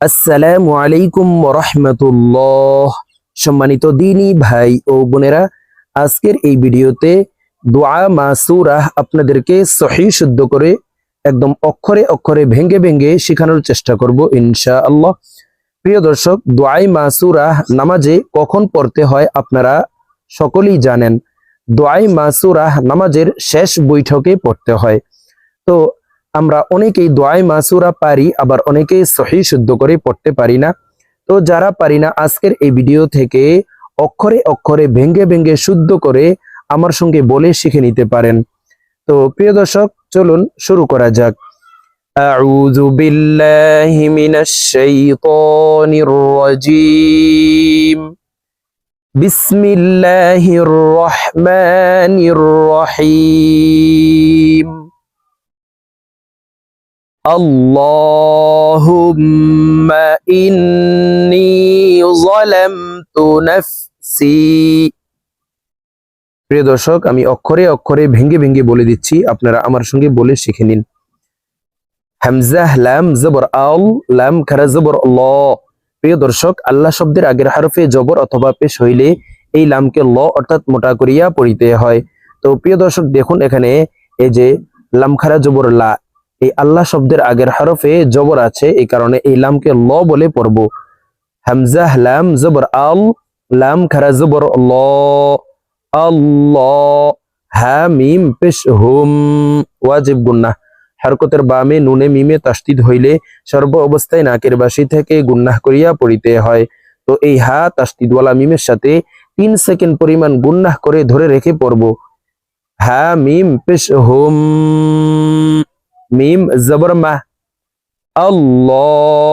আসসালামু আলাইকুম রহমতুল্লাহ সম্মানিত দিনী ভাই ও বোনেরা, আজকের এই ভিডিওতে দোয়া মাসুরাহ আপনাদেরকে সহি শুদ্ধ করে একদম অক্ষরে অক্ষরে ভেঙ্গে ভেঙ্গে শেখানোর চেষ্টা করব ইনশা আল্লাহ প্রিয় দর্শক, দোয়াই মাসুরাহ নামাজে কখন পড়তে হয় আপনারা সকলেই জানেন। দোয়াই মাসুরাহ নামাজের শেষ বৈঠকে পড়তে হয়। তো আমরা অনেকেই দোয়াই মাসুরা পারি আবার অনেকেই সহি শুদ্ধ করে পড়তে পারি না তো যারা পারি না আজকের এই ভিডিও থেকে অক্ষরে অক্ষরে ভেঙ্গে ভেঙ্গে শুদ্ধ করে আমার সঙ্গে বলে শিখে নিতে পারেন তো প্রিয় দর্শক চলুন শুরু করা যাক أعوذ بالله من الشيطان الرجيم بسم الله الرحمن الرحيم اللهم إني ظلمت نفسي প্রিয় দর্শক আমি অক্ষরে অক্ষরে ভেঙ্গে ভেঙ্গে বলে দিচ্ছি আপনারা আমার সঙ্গে বলে শিখে নিন হামজাহ লাম জবর আল লাম খারা জবর ল প্রিয় দর্শক আল্লাহ শব্দের আগের হারফে জবর অথবা পেশ হইলে এই লামকে ল অর্থাৎ মোটা করিয়া পড়িতে হয় তো প্রিয় দর্শক দেখুন এখানে এই যে লাম খারা জবর লা এই আল্লাহ শব্দের আগের হরফে জবর আছে, এই কারণে এই লামকে ল বলে পড়ব। হামজাহ লাম, জবর, আল, লাম, খারা, জবর, ল হা মিম, পেশ ওয়াজিব বামে নুনে, মিমে হইলে সর্ব অবস্থায় নাকের বাসি থেকে করিয়া পড়িতে হয়। তো এই হা মিমের সাথে তিন সেকেন্ড পরিমাণ করে ধরে রেখে পড়ব। হা, মিম, পেশ, হুম মিম জবর মা আল্লাহুম্মা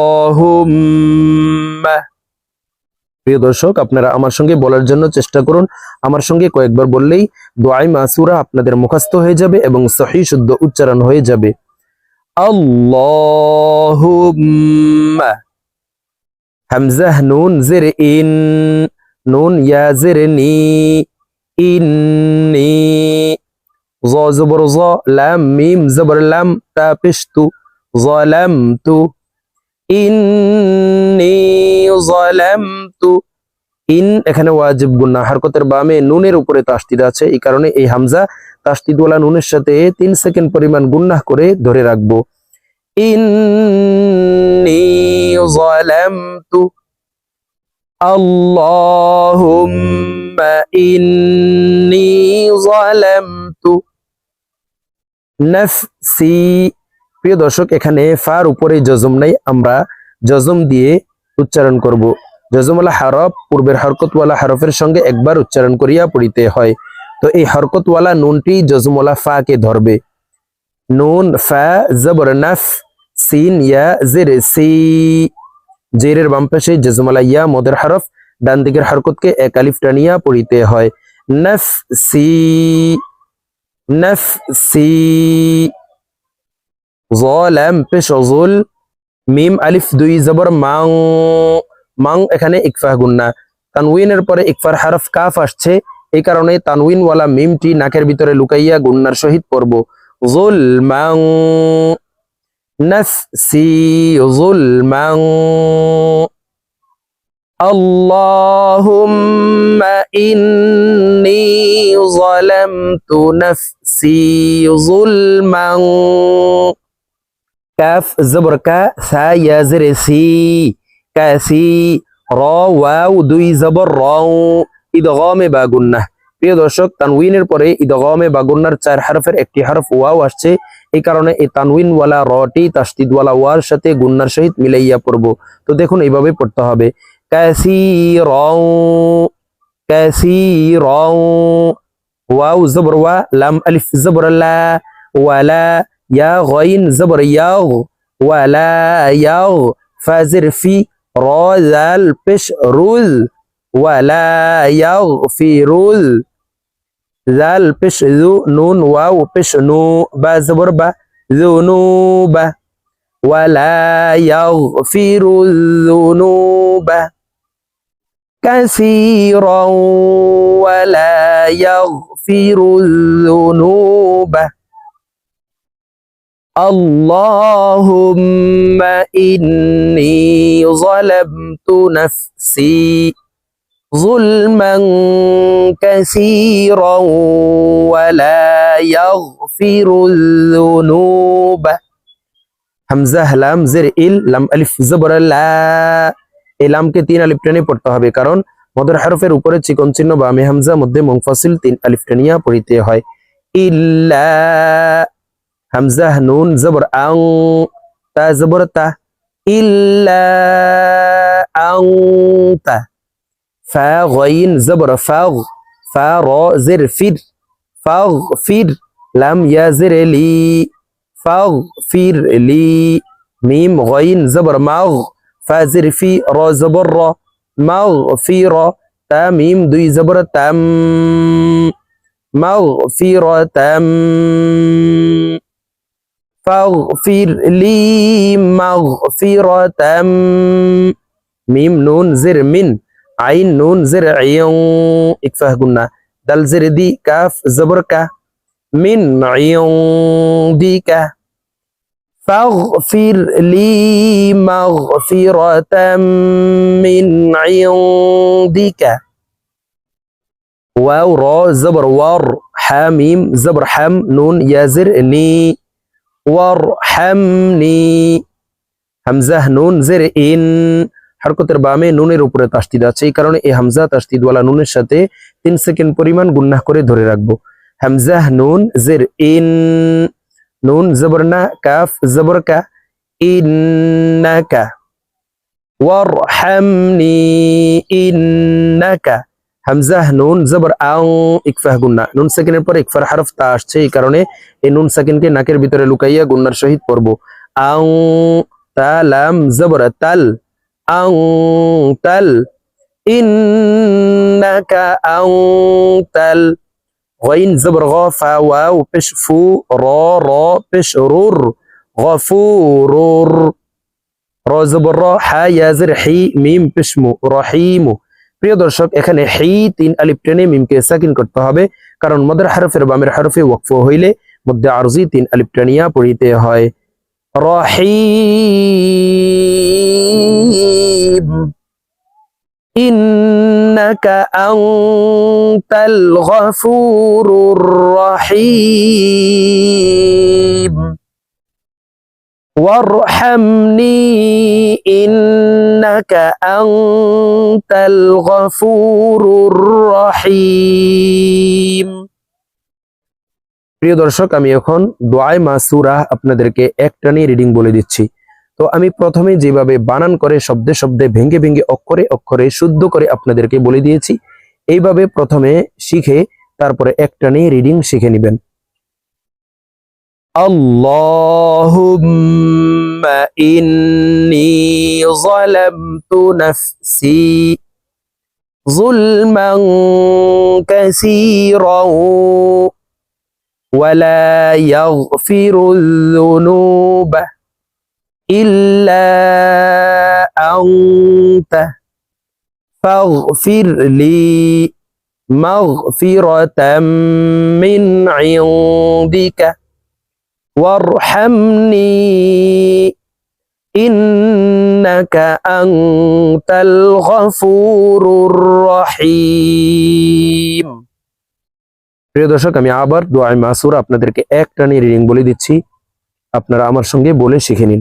প্রিয় দর্শক, আপনারা আমার সঙ্গে বলার জন্য চেষ্টা করুন। আমার সঙ্গে কয়েকবার বললেই দোয়াই মাসুরা আপনাদের মুখস্থ হয়ে যাবে এবং সহি, শুদ্ধ উচ্চারণ হয়ে যাবে। আল্লাহুম্মা হামজাহ নুন, জের, ইন। নুন, ইয়া নি। জ জবর জ, লাম, মিম, জবর, লাম, তা পেশ তু জলাম তু ইন্নি জলাম তু ইন, এখানে ওয়াজিব গুন্না হারকতের বামে নুনের উপরে তাস্তিদ আছে, এই কারণে এই হামজা তাস্তিদওয়ালা নুনের সাথে তিন সেকেন্ড পরিমাণ গুন্না করে ধরে রাখব। ইন্নি জলামতু। আল্লাহুম্মা ইন্নি জলাম নাফসি প্রিয় দর্শক, এখানে ফার উপরে জজম নাই, আমরা জজম দিয়ে উচ্চারণ করব। জজমওয়ালা হরফ, পূর্বের হরকতওয়ালা হরফের সঙ্গে একবার উচ্চারণ করিয়া পড়িতে হয়। তো এই হরকতওয়ালা নুনটি জজমওয়ালা ফা কে ধরবে। নুন, ফা, জবর, নাফ, সিন, ইয়া, জের, সি। জেরের বাম পাশে ইয়া, মদের হরফ, ডান দিকের হরকতকে এক টানিয়া পড়িতে হয়। নাফ, সি। নাফসি জলাম পেশ জুল মিম আলিফ দুই জবর মাং মাং এখানে ইকফা গুন্না তানউইনের পরে ইকফার হারফ কাফ আসছে এই কারণে তানউইন ওয়ালা মিমটি নাকের ভিতরে লুকাইয়া গুন্নার সহিত পড়ব। জুল মাং নাফসি জুল মাং اللهم إني ظلمت نفسي ظلما কাফ জবর কা সা ইয়া জেরে সি কাসি র ওয়াও দুই জবর রও ইদগামে বা গুন্নাহ প্রিয় দর্শক তানউইনের পরে ইদগামে বা গুন্নার চার হরফের একটি হরফ ওয়াও আসছে এই কারণে এই তানউইন ওয়ালা রটি তাসদিদ ওয়ালা ওয়ার সাথে গুন্নার সহিত মিলাইয়া পড়ব তো দেখুন এইভাবে পড়তে হবে كثيرا كثيرا. واو زبر و لام ألف زبر لا ولا يا غين زبر ياغ ولا ياغ. فازر في روز البش روز ولا ياغ في روز. ذال بش ذو نون واو بش نو با زبر با ذنوب ولا يغفر الذنوب كثيرا ولا يغفر الذنوب. اللهم إني ظلمت نفسي ظلما كثيرا ولا يغفر الذنوب. همزة لام زر إل لام ألف زبر لا. এই লামকে তিন আলিফ পড়তে হবে, কারণ মদর হরফের উপরে চিকন চিহ্ন বা আমি হামজা মধ্যে মুংফাসিল তিন আলিফটানিয়া পড়িতে হয়। ইল্লা হামজা নুন জবর আং, তা জবর ইল্লা আং, তা। ফা গাইন জবর ফাগ, ফা র ফির। ফাগ ফির, লাম ইয়া জির লি। ফাগ ফির লি, মিম গাইন জবর মাগ। فازر في را زبر را. مغفرة تا ميم دوي زبر تم. مغفرة فاغفر لي مغفرة ميم نون زر من. عين نون زر عين. اكفاه قلنا. دل زر دي كاف زبر كا من عندك فاغفر لي مغفرة من عندك واو را زبر ور حاميم زبر حم نون يازر ني وارحمني হামজা নুন জের ইন হরকতের বামে নুনের উপরে তাস্তিদ আছে এই কারণে এই হামজা তাস্তিদওয়ালা নুনের সাথে তিন সেকেন্ড পরিমাণ গুন্নাহ করে ধরে রাখবো হামজা নুন জের ইন নুন জবরনা কাফ জবর কা ইন্নাকা ওয়ারহামনি ইন্নাকা নুন জবর আং ইকফাহ নুন সেকেন্ডের পর ইকফার হরফ তা আসছে এই নুন সেকেন্ডকে নাকের ভিতরে লুকাইয়া গুন্নার সহিত পড়ব আং তা লাম জবর তাল আং তাল ইন্নাকা আং তাল غين زبر غا فا واو بش فو را را بش رور غفور را زبر را حا يا زر حي মিম পেশমু রহিমু প্রিয় দর্শক এখানে হি তিন আলিফ টেনে মিমকে সাকিন করতে হবে কারণ মদের হরফের বামের হরফে ওয়াকফ হইলে মধ্যে আরজি তিন আলিফ টেনিয়া পড়িতে হয় রহিম إنك أنت الغفور الرحيم وارحمني إنك أنت الغفور الرحيم প্রিয় দর্শক আমি এখন দোয়াই মাসুরা আপনাদেরকে একটানি রিডিং বলে দিচ্ছি তো আমি প্রথমে যেভাবে বানান করে শব্দে শব্দে ভেঙ্গে ভেঙ্গে অক্ষরে অক্ষরে শুদ্ধ করে আপনাদেরকে বলে দিয়েছি এইভাবে প্রথমে শিখে তারপরে একটা নিয়ে রিডিং শিখে নেবেন আল্লাহুম্মা ইন্নি যালামতু নাফসি ظلما كثيرا ولا يغفر الذنوب إلا أنت فاغفر لي مغفرة من عندك وارحمني إنك أنت الغفور الرحيم প্রিয় দর্শক আমি আবার দোয়াই মাসুর আপনাদেরকে একটা নিয়ে রিডিং বলে দিচ্ছি আপনারা আমার সঙ্গে বলে শিখে নিন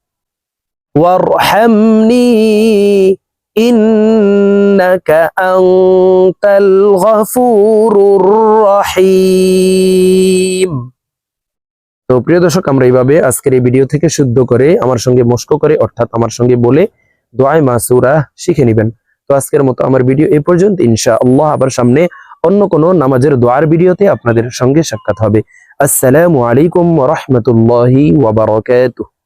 وارحمني إنك أنت الغفور الرحيم তো প্রিয় দর্শক আমরা এইভাবে আজকের এই ভিডিও থেকে শুদ্ধ করে আমার সঙ্গে মস্ক করে অর্থাৎ আমার সঙ্গে বলে দোয়াই মাসুরা শিখে নেবেন তো আজকের মতো আমার ভিডিও এই পর্যন্ত ইনশা আল্লাহ আবার সামনে অন্য কোনো নামাজের দোয়ার ভিডিওতে আপনাদের সঙ্গে সাক্ষাৎ হবে আসসালামু আলাইকুম ওয়া রাহমাতুল্লাহি ওয়া বারাকাতুহু